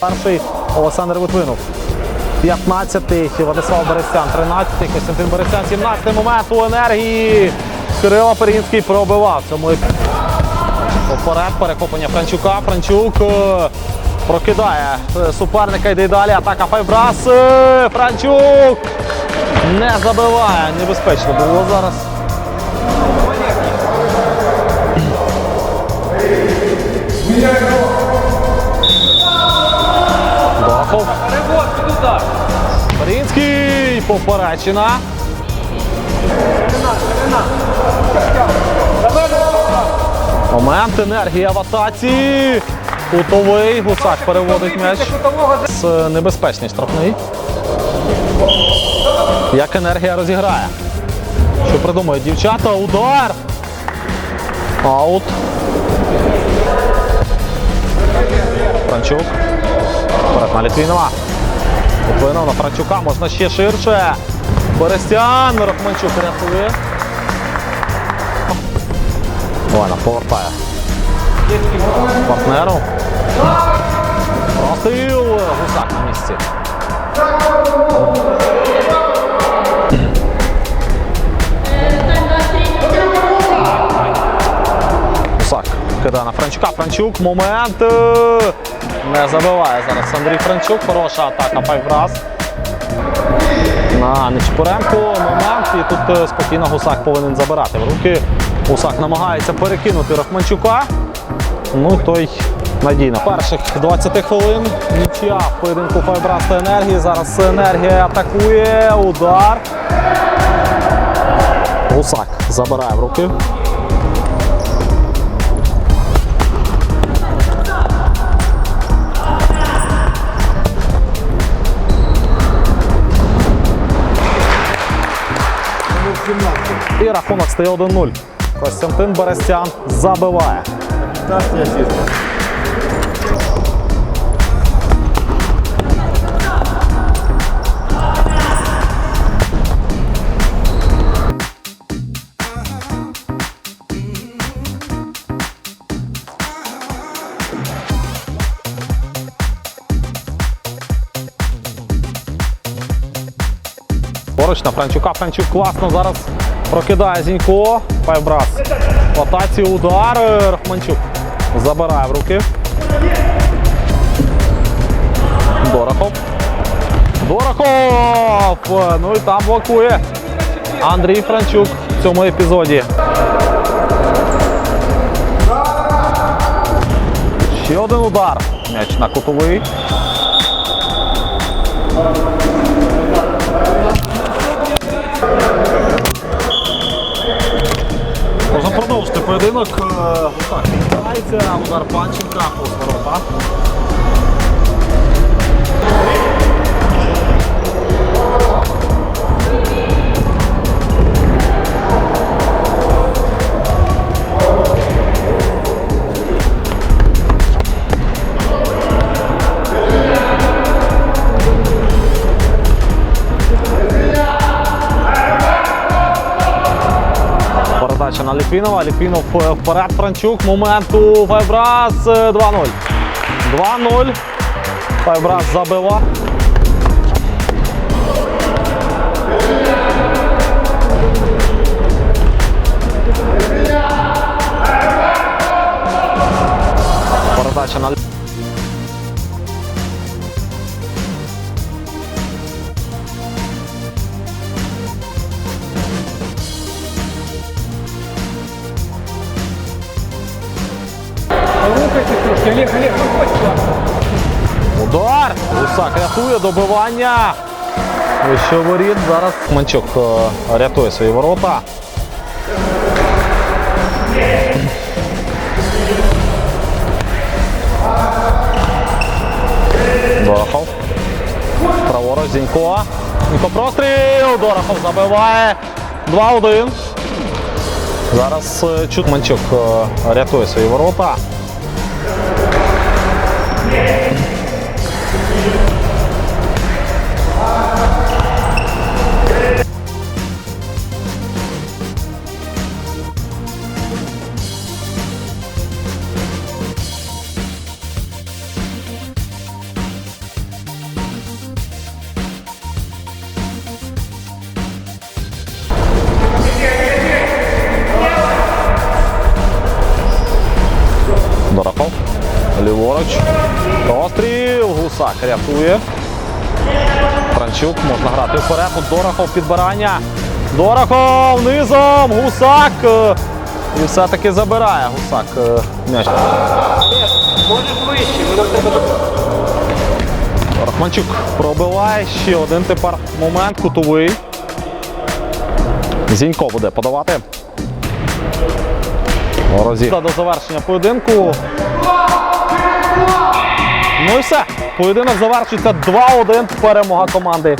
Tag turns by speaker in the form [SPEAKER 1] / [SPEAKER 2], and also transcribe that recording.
[SPEAKER 1] Перший Олександр Литвинов. 15-й Владислав Берестян, 13-й Костянтин Берестян, 17-й момент у енергії. Кирило Перінський пробивав цьому. Поперед перехоплення Франчука. Франчук е, прокидає суперника, йде далі. Атака Файбрас. Е, Франчук не забиває. Небезпечно було зараз. Перінський. Поперечина. Момент, енергія в атаці. Кутовий. Гусак переводить м'яч. З небезпечний штрафний. Як енергія розіграє? Що придумають дівчата? Удар! Аут. Франчук. Вперед на Літвінова. Літвінов на Франчука. Можна ще ширше. Берестян. Рахманчук рятує. Ладно, повертає. Партнеру. Простріл. Гусак на місці. Гусак кидає на Франчука. Франчук. Момент. Не забиває зараз Андрій Франчук. Хороша атака Файвраз. На Нечпоренко момент. І тут е, спокійно Гусак повинен забирати в руки. Гусак намагається перекинути Рахманчука. Ну той надійно. Перших 20 хвилин нічия в поєдинку Файбрас та енергії. Зараз енергія атакує. Удар. Гусак забирає в руки. Рахунок стає 1-0. Костянтин Берестян забиває. Поруч на Франчука. Франчук класно зараз прокидає Зінько. Файбрас. В атаці удар. Рахманчук забирає в руки. Дорохов. Дорохов! Ну і там блокує Андрій Франчук в цьому епізоді. Ще один удар. М'яч на кутовий. поєдинок. Е, Гусак відбувається, удар Панченка, повз ворота. На Ліпінова. Ліпінов е, вперед Франчук. Моменту Файбрас е, 2-0. 2-0. Файбрас забива. Передача на
[SPEAKER 2] Олег, Олег, виходь сюди.
[SPEAKER 1] Удар! Гусак рятує добивання. Вище воріт. Зараз Манчук е, рятує свої ворота. Дорохов. Праворуч Зінько. Зінько простріл. Дорохов забиває. 2-1. Зараз е, Чут Манчук е, Рятує свої ворота. Гусак рятує. Франчук можна грати вперед. Тут Дорохов підбирання. Дорохов низом. Гусак. е, І все-таки забирає Гусак е, м'яч. Рахманчук пробиває ще один тепер момент. Кутовий. Зінько буде подавати. Розі. До завершення поєдинку. Ну і все. Поєдинок завершується 2-1. Перемога команди.